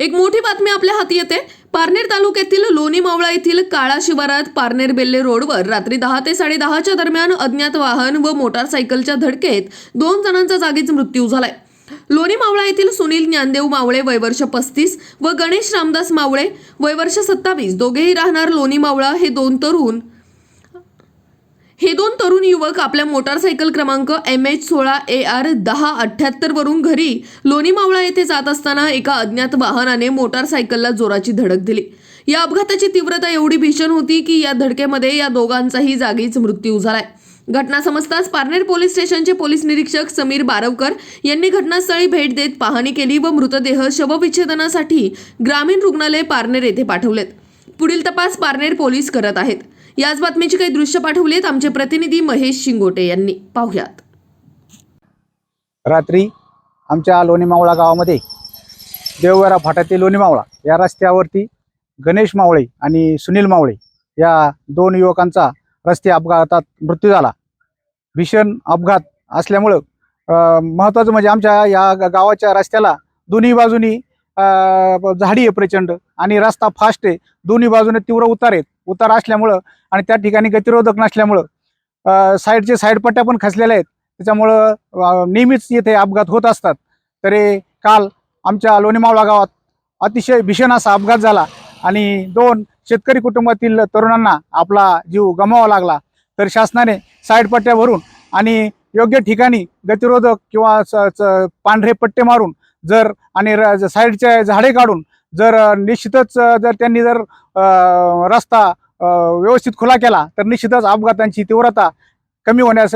एक मोठी बातमी आपल्या हाती येते. पारनेर तालुक्यातील लोणी मावळा येथील काळा शिवारात पारनेर बेल्ले रोडवर रात्री दहा ते साडेदहाच्या दरम्यान अज्ञात वाहन व मोटारसायकलच्या धडकेत दोन जणांचा जागीच मृत्यू झालाय. लोणी मावळा येथील सुनील ज्ञानदेव मावळे वयवर्ष पस्तीस व गणेश रामदास मावळे वयवर्ष सत्तावीस दोघेही राहणार लोणी मावळा हे दोन तरुण. हे दोन तरुण युवक आपल्या मोटारसायकल क्रमांक एम एच सोळा ए आर दहा अठ्ठ्याहत्तरवरून घरी लोणी मावळा येथे जात असताना एका अज्ञात वाहनाने मोटारसायकलला जोराची धडक दिली. या अपघाताची तीव्रता एवढी भीषण होती की या धडकेमध्ये या दोघांचाही जागीच मृत्यू झालाय. घटना समजताच पारनेर पोलीस स्टेशनचे पोलीस निरीक्षक समीर बारवकर यांनी घटनास्थळी भेट देत पाहणी केली व मृतदेह शवविच्छेदनासाठी ग्रामीण रुग्णालय पारनेर येथे पाठवलेत. पुढील तपास पारनेर पोलीस करत आहेत. याच बातमीची काही दृश्य पाठवलेत आमचे प्रतिनिधी महेश शिंगोटे यांनी. पाहुयात. रात्री आमच्या लोणी मावळा गावामध्ये देवगरा फाटा ते लोणी मावळा या रस्त्यावरती गणेश मावळे आणि सुनील मावळे या दोन युवकांचा रस्ते अपघातात मृत्यू झाला. भीषण अपघात असल्यामुळं अं, महत्त्वाचं म्हणजे आमच्या या गावाच्या रस्त्याला दोन्ही बाजूनी झाडी आहे प्रचंड आणि रस्ता फास्ट आहे. दोन्ही बाजूने तीव्र उतार आहेत. उतार असल्यामुळं आणि त्या ठिकाणी गतिरोधक नसल्यामुळं साईडचे साईड पट्ट्या पण खसलेल्या आहेत. त्याच्यामुळं नेहमीच येथे अपघात होत असतात. तरी काल आमच्या लोणीमावळा गावात अतिशय भीषण असा अपघात झाला आणि दोन शेतकरी कुटुंबातील तरुणांना आपला जीव गमावा लागला. तर शासनाने साईड भरून आणि योग्य ठिकाणी गतिरोधक किंवा स- पांढरे पट्टे मारून जर आणि र- साईडचे झाडे काढून जर निश्चितच जर त्यांनी जर रस्ता व्यवस्थित खुला केला तर निश्चितच अपघातांची तीव्रता कमी होण्यास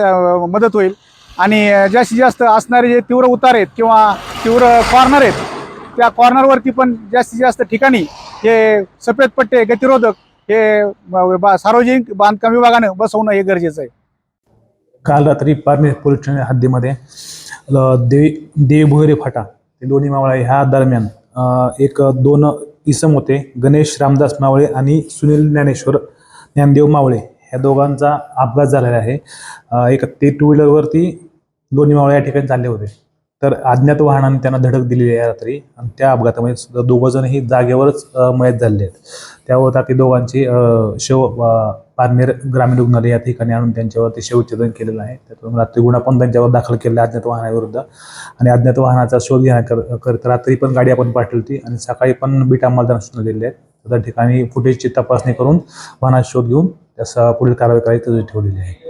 मदत होईल. आणि जास्तीत जास्त असणारे जे तीव्र उतार आहेत किंवा तीव्र कॉर्नर आहेत त्या कॉर्नरवरती पण जास्तीत जास्त ठिकाणी हे सफेद पट्टे गतिरोधक हे बा- सार्वजनिक बांधकाम विभागानं बसवणं हे गरजेचं आहे. काल रात्री पारनेर पोलीस ठाणे हद्दीमध्ये देवी देवी भोयरे फाटा ते दोन्ही मावळा ह्या दरम्यान एक दोन इसम होते. गणेश रामदास मावळे आणि सुनील ज्ञानेश्वर ज्ञानदेव मावळे. ह्या दोघांचा अपघात झालेला आहे. एक ते टू व्हीलरवरती लोणी मावळे या ठिकाणी चालले होते. तर अज्ञात वाहनाने त्यांना धडक दिलेली आहे रात्री. आणि त्या अपघातामध्ये सुद्धा दोघंजणही जागेवरच मयत झालेले आहेत. त्यावर ते दोघांची शव पारनेर ग्रामीण रुग्णालय या ठिकाणी आणून त्यांच्यावरती शवच्छेदन केलेलं आहे. त्यातून रात्री गुन्हा पण त्यांच्यावर दाखल केलेला आहे अज्ञात वाहनाविरुद्ध. आणि अज्ञात वाहनाचा शोध घेण्याकरिता रात्री पण गाडी आपण पाठवली होती आणि सकाळी पण बीट अंमलदार सूचना दिलेल्या आहेत. त्या ठिकाणी फुटेजची तपासणी करून वाहनाचा शोध घेऊन त्याचा पुढील कारवाई करायची ठेवलेली आहे.